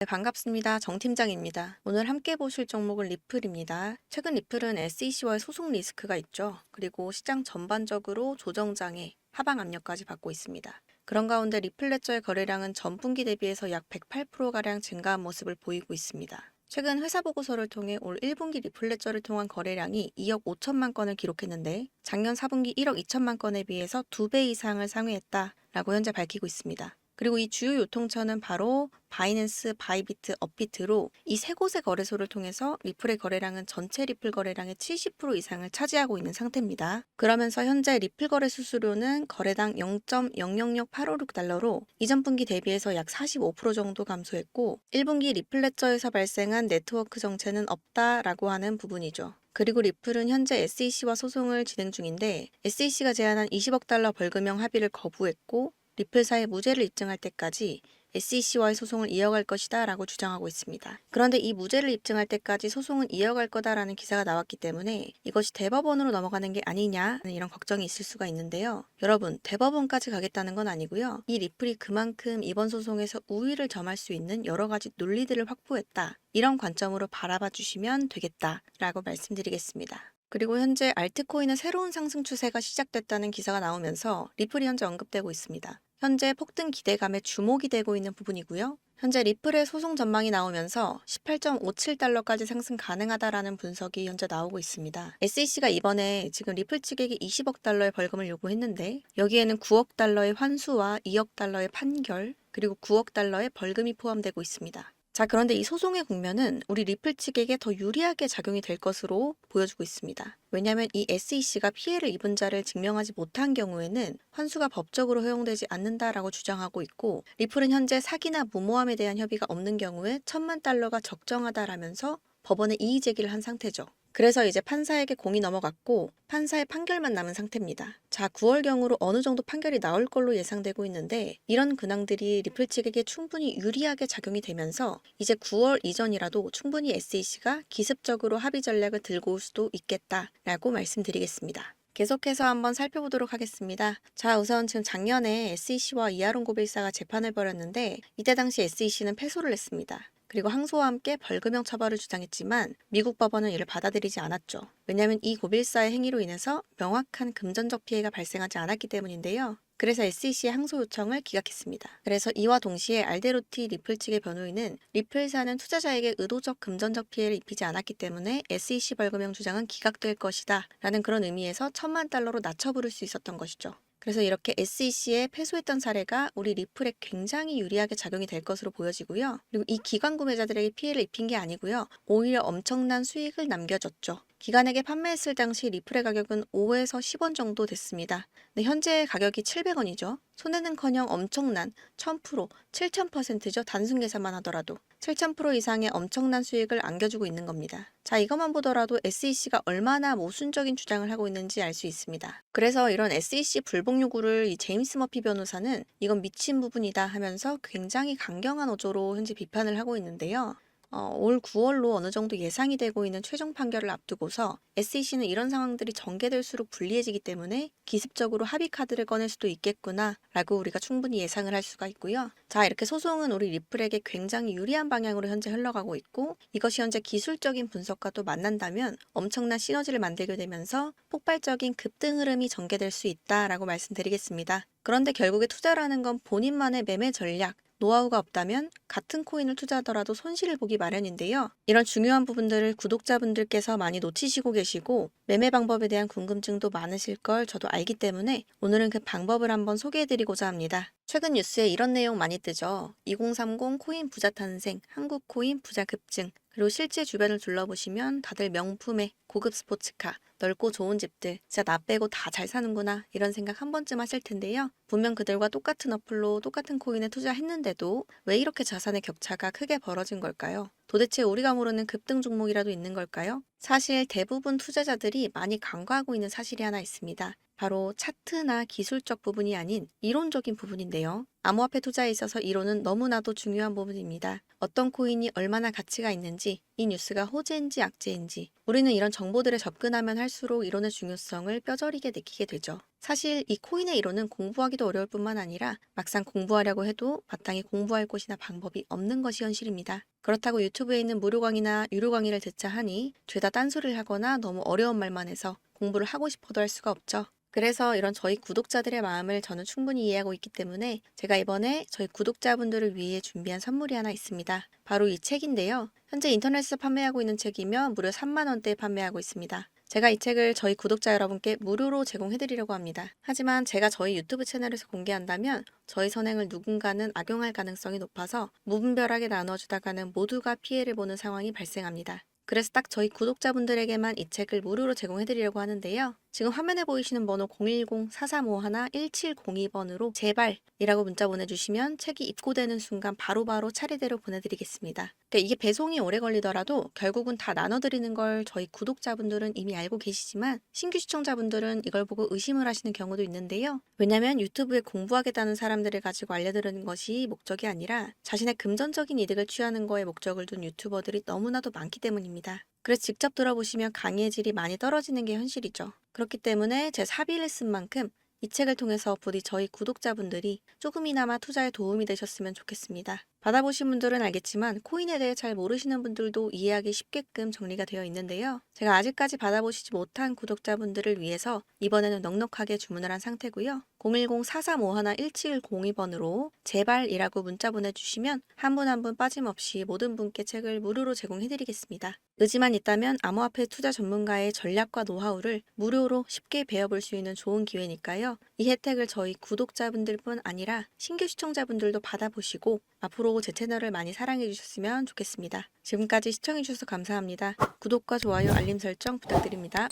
네, 반갑습니다. 정 팀장입니다. 오늘 함께 보실 종목은 리플입니다. 최근 리플은 SEC와의 소송 리스크가 있죠. 그리고 시장 전반적으로 조정장애, 하방 압력까지 받고 있습니다. 그런 가운데 리플 레저의 거래량은 전분기 대비해서 약 108%가량 증가한 모습을 보이고 있습니다. 최근 회사 보고서를 통해 올 1분기 리플레저를 통한 거래량이 2억 5천만 건을 기록했는데 작년 4분기 1억 2천만 건에 비해서 2배 이상을 상회했다라고 현재 밝히고 있습니다. 그리고 이 주요 요통처는 바로 바이낸스, 바이비트, 업비트로 이 세 곳의 거래소를 통해서 리플의 거래량은 전체 리플 거래량의 70% 이상을 차지하고 있는 상태입니다. 그러면서 현재 리플 거래 수수료는 거래당 0.000856달러로 이전 분기 대비해서 약 45% 정도 감소했고 1분기 리플레저에서 발생한 네트워크 정체는 없다라고 하는 부분이죠. 그리고 리플은 현재 SEC와 소송을 진행 중인데 SEC가 제안한 20억 달러 벌금형 합의를 거부했고 리플사의 무죄를 입증할 때까지 SEC와의 소송을 이어갈 것이다 라고 주장하고 있습니다. 그런데 이 무죄를 입증할 때까지 소송은 이어갈 거다라는 기사가 나왔기 때문에 이것이 대법원으로 넘어가는 게 아니냐는 이런 걱정이 있을 수가 있는데요. 여러분, 대법원까지 가겠다는 건 아니고요. 이 리플이 그만큼 이번 소송에서 우위를 점할 수 있는 여러 가지 논리들을 확보했다. 이런 관점으로 바라봐 주시면 되겠다 라고 말씀드리겠습니다. 그리고 현재 알트코인의 새로운 상승 추세가 시작됐다는 기사가 나오면서 리플이 현재 언급되고 있습니다. 현재 폭등 기대감에 주목이 되고 있는 부분이고요. 현재 리플의 소송 전망이 나오면서 18.57달러까지 상승 가능하다라는 분석이 현재 나오고 있습니다. SEC가 이번에 지금 리플 측에게 20억 달러의 벌금을 요구했는데 여기에는 9억 달러의 환수와 2억 달러의 판결 그리고 9억 달러의 벌금이 포함되고 있습니다. 자, 그런데 이 소송의 국면은 우리 리플 측에게 더 유리하게 작용이 될 것으로 보여주고 있습니다. 왜냐하면 이 SEC가 피해를 입은 자를 증명하지 못한 경우에는 환수가 법적으로 허용되지 않는다라고 주장하고 있고 리플은 현재 사기나 무모함에 대한 협의가 없는 경우에 천만 달러가 적정하다라면서 법원에 이의 제기를 한 상태죠. 그래서 이제 판사에게 공이 넘어갔고 판사의 판결만 남은 상태입니다. 자, 9월경으로 어느 정도 판결이 나올 걸로 예상되고 있는데 이런 근황들이 리플 측에게 충분히 유리하게 작용이 되면서 이제 9월 이전이라도 충분히 SEC가 기습적으로 합의 전략을 들고 올 수도 있겠다라고 말씀드리겠습니다. 계속해서 한번 살펴보도록 하겠습니다. 자, 우선 지금 작년에 SEC와 이하론 고빌사가 재판을 벌였는데 이때 당시 SEC는 패소를 했습니다. 그리고 항소와 함께 벌금형 처벌을 주장했지만 미국 법원은 이를 받아들이지 않았죠. 왜냐하면 이 고빌사의 행위로 인해서 명확한 금전적 피해가 발생하지 않았기 때문인데요. 그래서 SEC의 항소 요청을 기각했습니다. 그래서 이와 동시에 알데로티 리플 측의 변호인은 리플사는 투자자에게 의도적 금전적 피해를 입히지 않았기 때문에 SEC 벌금형 주장은 기각될 것이다 라는 그런 의미에서 천만 달러로 낮춰 부를 수 있었던 것이죠. 그래서 이렇게 SEC에 패소했던 사례가 우리 리플에 굉장히 유리하게 작용이 될 것으로 보여지고요. 그리고 이 기관 구매자들에게 피해를 입힌 게 아니고요. 오히려 엄청난 수익을 남겨줬죠. 기관에게 판매했을 당시 리플의 가격은 5에서 10원 정도 됐습니다. 근데 현재 가격이 700원이죠. 손해는커녕 엄청난 1000%, 7000%죠. 단순 계산만 하더라도 7000% 이상의 엄청난 수익을 안겨주고 있는 겁니다. 자, 이것만 보더라도 SEC가 얼마나 모순적인 주장을 하고 있는지 알 수 있습니다. 그래서 이런 SEC 불복 요구를 이 제임스 머피 변호사는 이건 미친 부분이다 하면서 굉장히 강경한 어조로 현재 비판을 하고 있는데요. 어, 올 9월로 어느 정도 예상이 되고 있는 최종 판결을 앞두고서 SEC는 이런 상황들이 전개될수록 불리해지기 때문에 기습적으로 합의 카드를 꺼낼 수도 있겠구나 라고 우리가 충분히 예상을 할 수가 있고요. 자 이렇게 소송은 우리 리플에게 굉장히 유리한 방향으로 현재 흘러가고 있고 이것이 현재 기술적인 분석과 또 만난다면 엄청난 시너지를 만들게 되면서 폭발적인 급등 흐름이 전개될 수 있다라고 말씀드리겠습니다. 그런데 결국에 투자라는 건 본인만의 매매 전략 노하우가 없다면 같은 코인을 투자하더라도 손실을 보기 마련인데요. 이런 중요한 부분들을 구독자분들께서 많이 놓치시고 계시고 매매 방법에 대한 궁금증도 많으실 걸 저도 알기 때문에 오늘은 그 방법을 한번 소개해드리고자 합니다. 최근 뉴스에 이런 내용 많이 뜨죠. 2030 코인 부자 탄생, 한국 코인 부자 급증, 그리고 실제 주변을 둘러보시면 다들 명품의 고급 스포츠카, 넓고 좋은 집들, 진짜 나 빼고 다 잘 사는구나 이런 생각 한 번쯤 하실 텐데요. 분명 그들과 똑같은 어플로 똑같은 코인에 투자했는데도 왜 이렇게 자산의 격차가 크게 벌어진 걸까요? 도대체 우리가 모르는 급등 종목이라도 있는 걸까요? 사실 대부분 투자자들이 많이 간과하고 있는 사실이 하나 있습니다. 바로 차트나 기술적 부분이 아닌 이론적인 부분인데요. 암호화폐 투자에 있어서 이론은 너무나도 중요한 부분입니다. 어떤 코인이 얼마나 가치가 있는지, 이 뉴스가 호재인지 악재인지, 우리는 이런 정보들에 접근하면 할수록 이론의 중요성을 뼈저리게 느끼게 되죠. 사실 이 코인의 이론은 공부하기도 어려울 뿐만 아니라 막상 공부하려고 해도 마땅히 공부할 곳이나 방법이 없는 것이 현실입니다. 그렇다고 유튜브에 있는 무료 강의나 유료 강의를 듣자 하니 죄다 딴소리를 하거나 너무 어려운 말만 해서 공부를 하고 싶어도 할 수가 없죠. 그래서 이런 저희 구독자들의 마음을 저는 충분히 이해하고 있기 때문에 제가 이번에 저희 구독자분들을 위해 준비한 선물이 하나 있습니다. 바로 이 책인데요. 현재 인터넷에서 판매하고 있는 책이며 무려 3만원대에 판매하고 있습니다. 제가 이 책을 저희 구독자 여러분께 무료로 제공해드리려고 합니다. 하지만 제가 저희 유튜브 채널에서 공개한다면 저희 선행을 누군가는 악용할 가능성이 높아서 무분별하게 나눠주다가는 모두가 피해를 보는 상황이 발생합니다. 그래서 딱 저희 구독자분들에게만 이 책을 무료로 제공해드리려고 하는데요. 지금 화면에 보이시는 번호 010-4351-1702번으로 제발이라고 문자 보내주시면 책이 입고되는 순간 바로바로 차례대로 보내드리겠습니다. 이게 배송이 오래 걸리더라도 결국은 다 나눠드리는 걸 저희 구독자분들은 이미 알고 계시지만 신규 시청자분들은 이걸 보고 의심을 하시는 경우도 있는데요. 왜냐면 유튜브에 공부하겠다는 사람들을 가지고 알려드리는 것이 목적이 아니라 자신의 금전적인 이득을 취하는 거에 목적을 둔 유튜버들이 너무나도 많기 때문입니다. 그래서 직접 들어보시면 강의의 질이 많이 떨어지는 게 현실이죠. 그렇기 때문에 제 사비를 쓴 만큼 이 책을 통해서 부디 저희 구독자분들이 조금이나마 투자에 도움이 되셨으면 좋겠습니다. 받아보신 분들은 알겠지만 코인에 대해 잘 모르시는 분들도 이해하기 쉽게끔 정리가 되어 있는데요. 제가 아직까지 받아보시지 못한 구독자분들을 위해서 이번에는 넉넉하게 주문을 한 상태고요. 010-4351-1702번으로 제발이라고 문자 보내주시면 한분 한 분 빠짐없이 모든 분께 책을 무료로 제공해드리겠습니다. 의지만 있다면 암호화폐 투자 전문가의 전략과 노하우를 무료로 쉽게 배워볼 수 있는 좋은 기회니까요. 이 혜택을 저희 구독자분들뿐 아니라 신규 시청자분들도 받아보시고 앞으로 제 채널을 많이 사랑해 주셨으면 좋겠습니다. 지금까지 시청해 주셔서 감사합니다. 구독과 좋아요, 알림 설정 부탁드립니다.